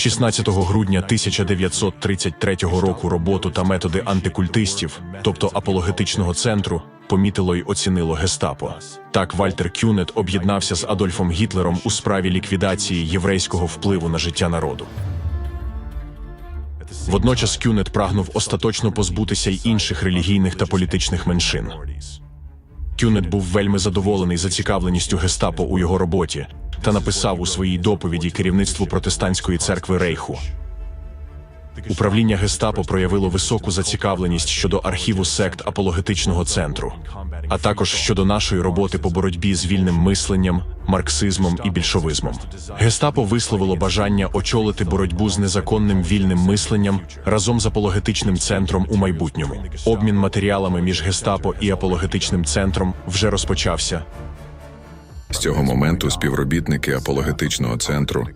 16 грудня 1933 року роботу та методи антикультистів, тобто апологетичного центру, помітило й оцінило гестапо. Так Вальтер Кюнет об'єднався з Адольфом Гітлером у справі ліквідації єврейського впливу на життя народу. Водночас Кюнет прагнув остаточно позбутися й інших релігійних та політичних меншин. Кюнет був вельми задоволений зацікавленістю гестапо у його роботі та написав у своїй доповіді керівництву протестантської церкви Рейху. Управління гестапо проявило високу зацікавленість щодо архіву сект апологетичного центру, а також щодо нашої роботи по боротьбі з вільним мисленням, марксизмом і більшовизмом. Гестапо висловило бажання очолити боротьбу з незаконним вільним мисленням разом з апологетичним центром у майбутньому. Обмін матеріалами між гестапо і апологетичним центром вже розпочався. Цього моменту співробітники апологетичного центру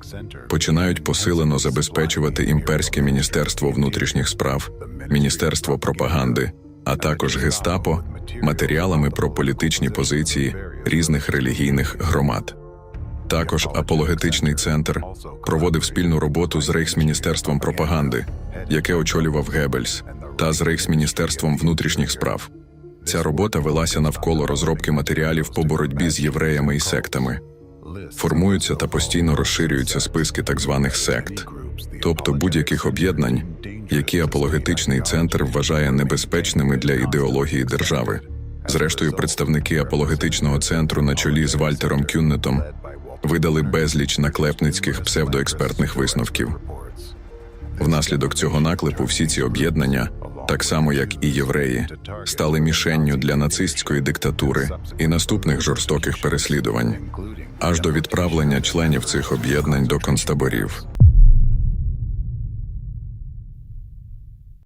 починають посилено забезпечувати імперське міністерство внутрішніх справ, міністерство пропаганди, а також гестапо матеріалами про політичні позиції різних релігійних громад. Також апологетичний центр проводив спільну роботу з Рейхсміністерством пропаганди, яке очолював Геббельс, та з Рейхсміністерством внутрішніх справ. Ця робота велася навколо розробки матеріалів по боротьбі з євреями і сектами. Формуються та постійно розширюються списки так званих сект, тобто будь-яких об'єднань, які апологетичний центр вважає небезпечними для ідеології держави. Зрештою, представники апологетичного центру на чолі з Вальтером Кюннетом видали безліч наклепницьких псевдоекспертних висновків. Внаслідок цього наклепу всі ці об'єднання, так само як і євреї, стали мішенню для нацистської диктатури і наступних жорстоких переслідувань, аж до відправлення членів цих об'єднань до концтаборів.